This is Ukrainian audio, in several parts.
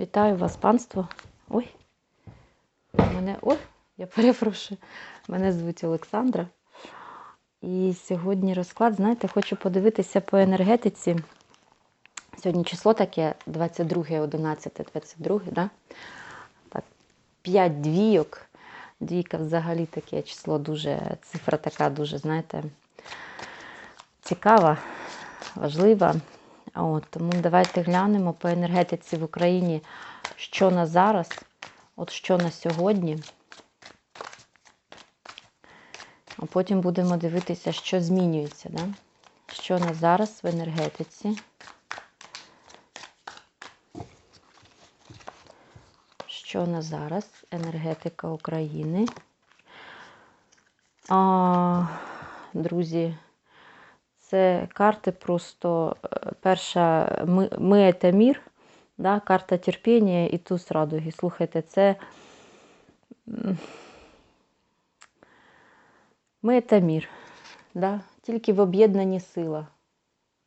Вітаю вас, панство. Ой. Мене. Ой, я перепрошую. Мене звуть Олександра. І сьогодні розклад, знаєте, хочу подивитися по енергетиці. Сьогодні число таке 22, 11, 22, да? так, 5 двійок. Двійка взагалі таке число дуже, цифра така дуже, знаєте, цікава, важлива. От, тому давайте глянемо по енергетиці в Україні, що на зараз, от що на сьогодні. А потім будемо дивитися, що змінюється. Да? Що на зараз в енергетиці. Що на зараз енергетика України. А, друзі, це карти просто е, перша ми, це мір, да, карта терпіння і туз радуги. Слухайте, це ми це мір. Да? Тільки в об'єднанні сила.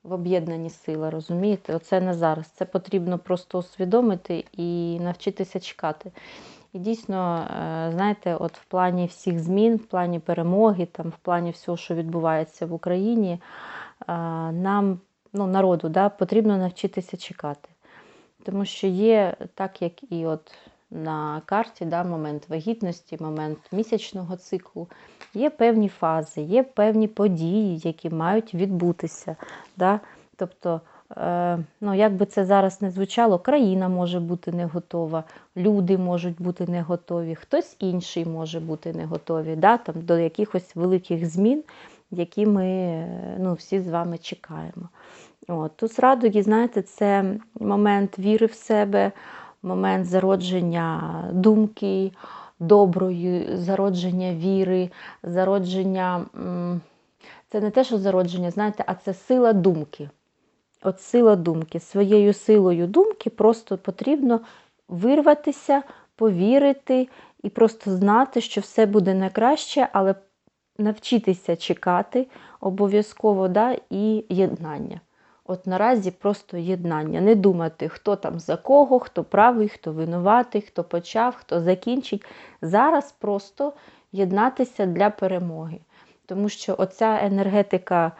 В об'єднанні сила, розумієте? Оце не зараз. Це потрібно просто усвідомити і навчитися чекати. І дійсно, е, знаєте, от в плані всіх змін, в плані перемоги, там, в плані всього, що відбувається в Україні, е, нам, ну, народу, да, потрібно навчитися чекати. Тому що є, так як і от на карті, да, момент вагітності, момент місячного циклу, є певні фази, є певні події, які мають відбутися. Да? Тобто, ну, як би це зараз не звучало, країна може бути не готова, люди можуть бути не готові, хтось інший може бути не готові да? Там, до якихось великих змін, які ми е, ну, всі з вами чекаємо. От. Туз радуги, знаєте, це момент віри в себе, момент зародження думки доброї, зародження віри, зародження. Це не те, що зародження, знаєте, а це сила думки. От сила думки. Своєю силою думки просто потрібно вирватися, повірити і просто знати, що все буде на краще, але навчитися чекати обов'язково да, і єднання. От наразі просто єднання. Не думати, хто там за кого, хто правий, хто винуватий, хто почав, хто закінчить. Зараз просто єднатися для перемоги. Тому що оця енергетика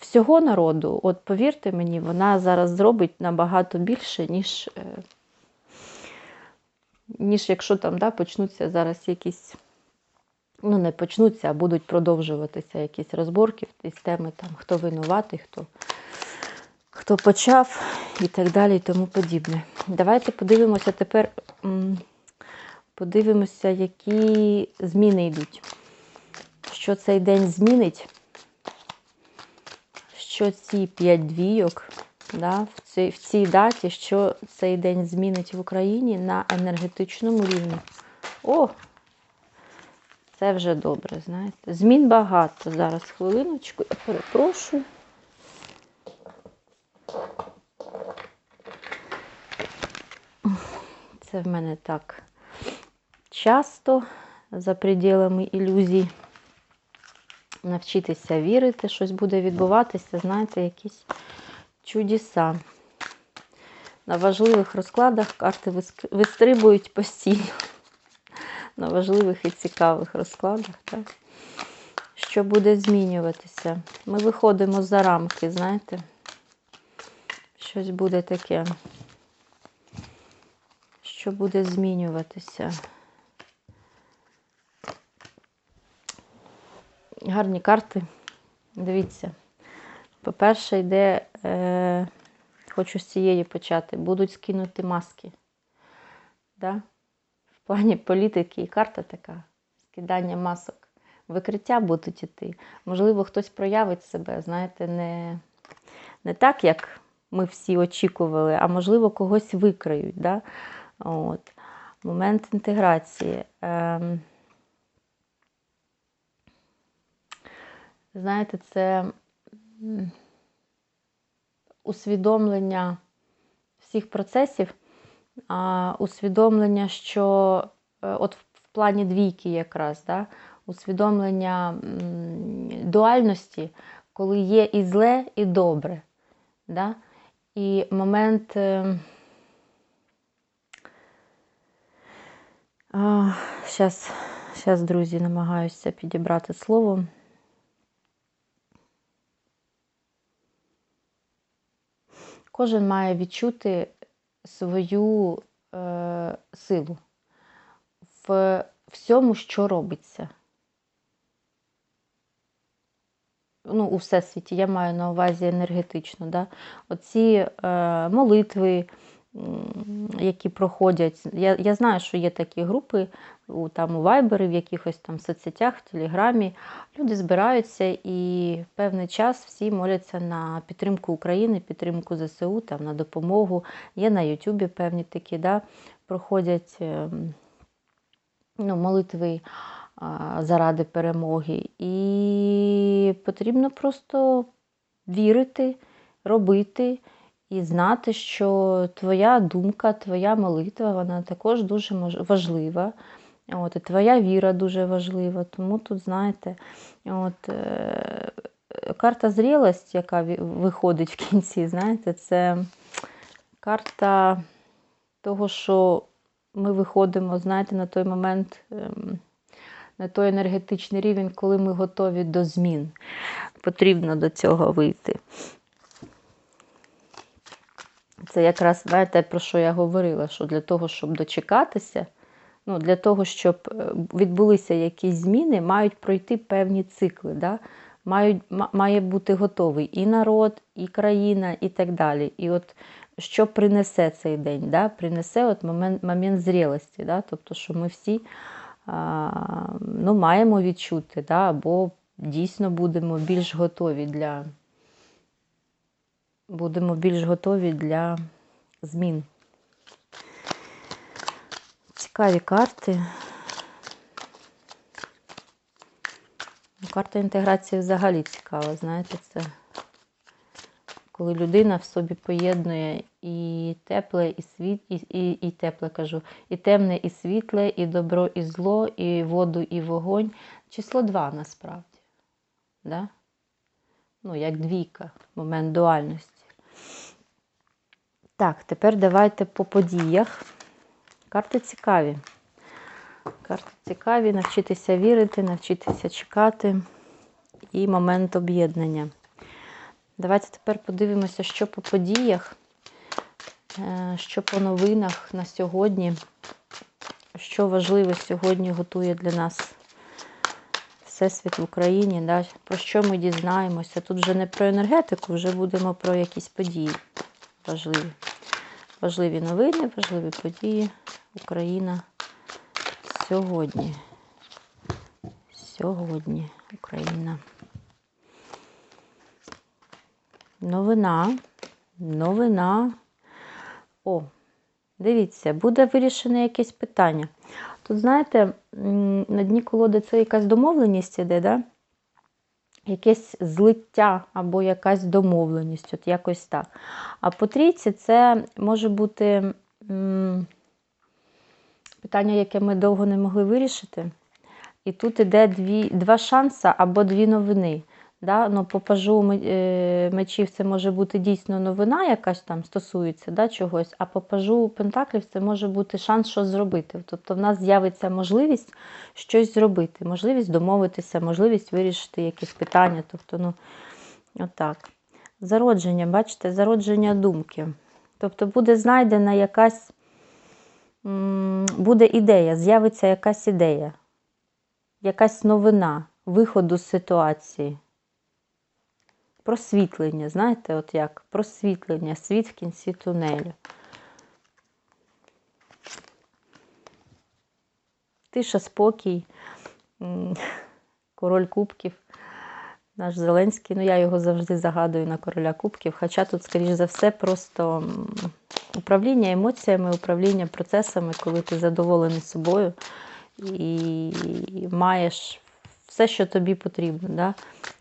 всього народу, от повірте мені, вона зараз зробить набагато більше, ніж, е, ніж якщо там да, почнуться зараз якісь. Ну, не почнуться, а будуть продовжуватися якісь розборки в теми, там, хто винуватий, хто, хто почав і так далі, і тому подібне. Давайте подивимося тепер, подивимося, які зміни йдуть. Що цей день змінить, що ці п'ять двійок да, в, цій, в цій даті, що цей день змінить в Україні на енергетичному рівні. О! Це вже добре, знаєте. Змін багато. Зараз хвилиночку, я перепрошую. Це в мене так часто за пределами ілюзій. Навчитися вірити, щось буде відбуватися, знаєте, якісь чудеса. На важливих розкладах карти вистрибують постійно на важливих і цікавих розкладах. Так? Що буде змінюватися? Ми виходимо за рамки, знаєте? Щось буде таке, що буде змінюватися. Гарні карти. Дивіться. По-перше, йде, е, хочу з цієї почати, будуть скинути маски. Да? В плані політики і карта така, скидання масок. Викриття будуть іти. Можливо, хтось проявить себе, знаєте, не, не так, як ми всі очікували, а можливо, когось викриють. Да? От. Момент інтеграції. Ем, знаєте, це усвідомлення всіх процесів а, усвідомлення, що е, от в, плані двійки якраз, да, усвідомлення дуальності, коли є і зле, і добре. Да? І момент е, Зараз, зараз, друзі, намагаюся підібрати слово. Кожен має відчути свою е, силу в всьому, що робиться. Ну, у всесвіті, я маю на увазі енергетично. Да? Оці е, молитви, які проходять. Я, я знаю, що є такі групи у, там, у Вайбері, в якихось там соцсетях, в Телеграмі. Люди збираються і певний час всі моляться на підтримку України, підтримку ЗСУ, там, на допомогу. Є на Ютубі певні такі, да, проходять ем, ну, молитви заради перемоги. І потрібно просто вірити, робити і знати, що твоя думка, твоя молитва, вона також дуже важлива. От, і твоя віра дуже важлива. Тому тут, знаєте, от, е, карта зрілость, яка виходить в кінці, знаєте, це карта того, що ми виходимо, знаєте, на той момент, ем, на той енергетичний рівень, коли ми готові до змін. Потрібно до цього вийти. Це якраз, знаєте, про що я говорила, що для того, щоб дочекатися, ну, для того, щоб е, відбулися якісь зміни, мають пройти певні цикли. Да? Мають, має бути готовий і народ, і країна, і так далі. І от що принесе цей день? Да? Принесе от момент, момент зрілості. Да? Тобто, що ми всі а, ну, маємо відчути, да? або дійсно будемо більш готові для, будемо більш готові для змін. Цікаві карти. Карта інтеграції взагалі цікава, знаєте, це коли людина в собі поєднує і тепле, і світ, і, і, і тепле кажу, і темне, і світле, і добро, і зло, і воду, і вогонь. Число два насправді. Да? Ну, як двійка, момент дуальності. Так, тепер давайте по подіях. Карти цікаві. Карти цікаві, навчитися вірити, навчитися чекати і момент об'єднання. Давайте тепер подивимося, що по подіях, е, що по новинах на сьогодні, що важливе сьогодні готує для нас Всесвіт в Україні, да? про що ми дізнаємося. Тут вже не про енергетику, вже будемо про якісь події важливі. Важливі новини, важливі події. Україна сьогодні. Сьогодні Україна. Новина. Новина. О, дивіться, буде вирішене якесь питання. Тут, знаєте, на дні колоди це якась домовленість іде, да? Якесь злиття або якась домовленість, от якось так. А по трійці це може бути питання, яке ми довго не могли вирішити. І тут іде дві, два шанси або дві новини. Да? Ну, по пажу е, мечів це може бути дійсно новина, якась там стосується да, чогось, а по пажу пентаклів це може бути шанс щось зробити. Тобто в нас з'явиться можливість щось зробити, можливість домовитися, можливість вирішити якісь питання. Тобто, ну, отак. Зародження, бачите, зародження думки. Тобто буде знайдена якась, буде ідея, з'явиться якась ідея, якась новина виходу з ситуації. Просвітлення, знаєте, от як просвітлення, світ в кінці тунелю. Тиша, спокій, король кубків, наш Зеленський. Ну, я його завжди загадую на короля кубків. Хоча тут, скоріш за все, просто управління емоціями, управління процесами, коли ти задоволений собою і маєш все, що тобі потрібно. Да?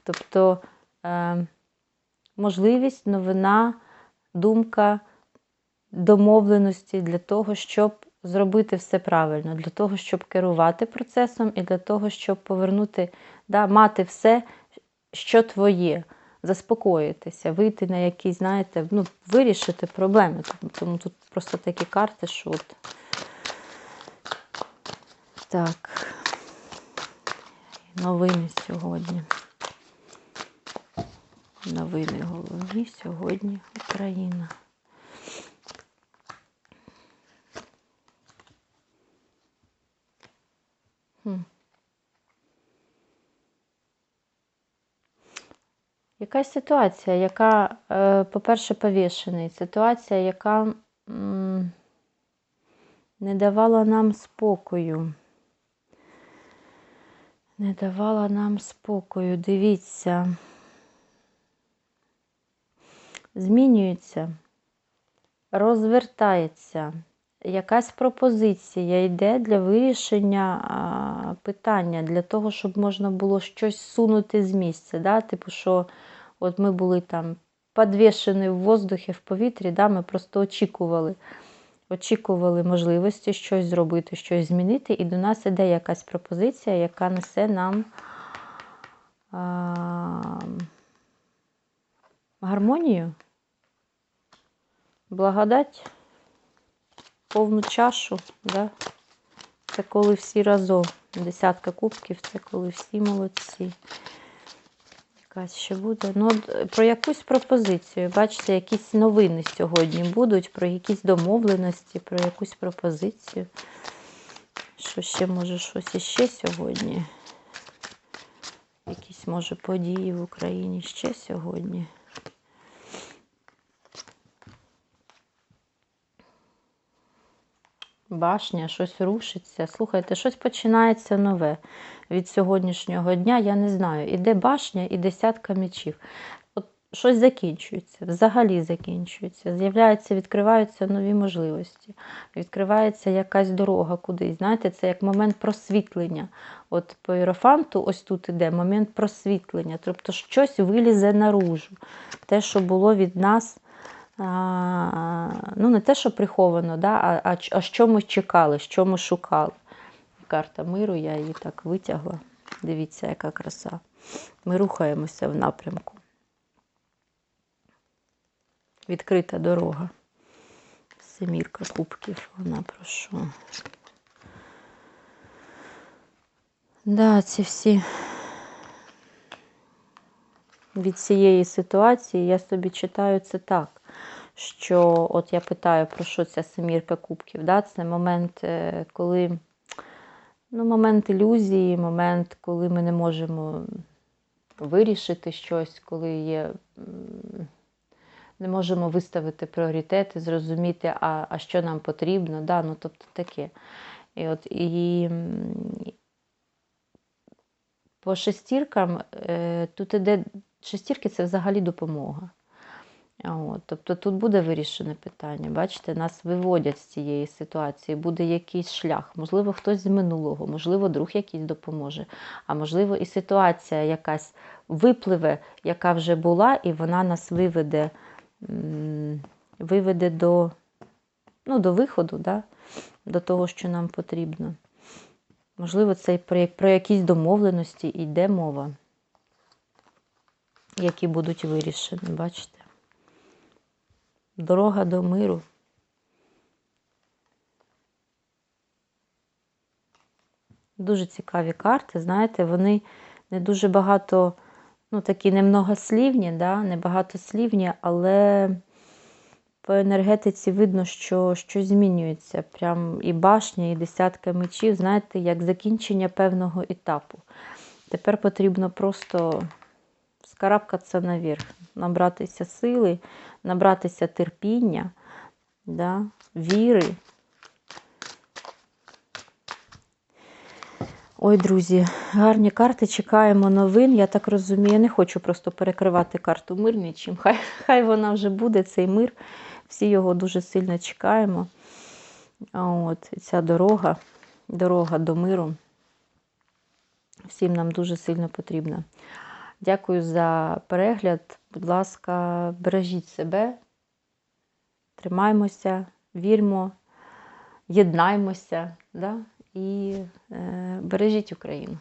Тобто е, можливість, новина, думка, домовленості для того, щоб зробити все правильно, для того, щоб керувати процесом і для того, щоб повернути, да, мати все, що твоє, заспокоїтися, вийти на якісь, знаєте, ну, вирішити проблеми. Тому- тут просто такі карти, що от Так. Новини сьогодні. Новини головні сьогодні Україна. Якась ситуація, яка, е, по-перше, повішений. Ситуація, яка не давала нам спокою. Не давала нам спокою. Дивіться. Змінюється, розвертається. Якась пропозиція йде для вирішення питання, для того, щоб можна було щось сунути з місця. Да? Типу, що от ми були там підвішені в воздухі, в повітрі, да? ми просто очікували. Очікували можливості щось зробити, щось змінити, і до нас іде якась пропозиція, яка несе нам а, гармонію, благодать, повну чашу. Да? Це коли всі разом. Десятка кубків, це коли всі молодці. Якась ще буде. Ну, от про якусь пропозицію. Бачите, якісь новини сьогодні будуть, про якісь домовленості, про якусь пропозицію. Що ще може щось іще сьогодні? Якісь, може, події в Україні ще сьогодні. Башня, щось рушиться. Слухайте, щось починається нове від сьогоднішнього дня. Я не знаю. Іде башня і десятка мечів. От щось закінчується, взагалі закінчується. З'являються, відкриваються нові можливості. Відкривається якась дорога кудись. Знаєте, це як момент просвітлення. От по іерофанту ось тут іде момент просвітлення. Тобто щось вилізе наружу. Те, що було від нас. Ну, не те, що приховано, да, а, а, а що ми чекали, що ми шукали. Карта миру, я її так витягла. Дивіться, яка краса. Ми рухаємося в напрямку. Відкрита дорога. Семірка кубків, вона про що. Да, ці всі від цієї ситуації я собі читаю це так що от я питаю, про що ця семірка кубків. Да? Це момент, е, коли ну, момент ілюзії, момент, коли ми не можемо вирішити щось, коли є. Не можемо виставити пріоритети, зрозуміти, а а що нам потрібно, да? ну, тобто таке. І от, і по шестіркам е, тут іде шестірки це взагалі допомога. От, Тобто тут буде вирішене питання. Бачите, нас виводять з цієї ситуації, буде якийсь шлях. Можливо, хтось з минулого, можливо, друг якийсь допоможе. А можливо, і ситуація якась випливе, яка вже була, і вона нас виведе виведе до ну, до виходу, да? до того, що нам потрібно. Можливо, це про, про якісь домовленості йде мова, які будуть вирішені, бачите? Дорога до миру. Дуже цікаві карти, знаєте, вони не дуже багато, ну, такі немногослівні, да, небагатослівні, але по енергетиці видно, що щось змінюється. Прям і башня, і десятка мечів, знаєте, як закінчення певного етапу. Тепер потрібно просто скарабкатися наверх, набратися сили, набратися терпіння, да, віри. Ой, друзі, гарні карти, чекаємо новин. Я так розумію, я не хочу просто перекривати карту мир нічим. Хай, хай вона вже буде, цей мир. Всі його дуже сильно чекаємо. От, Ця дорога, дорога до миру. Всім нам дуже сильно потрібна. Дякую за перегляд. Будь ласка, бережіть себе, тримаймося, вірмо, єднаймося да? і е, бережіть Україну.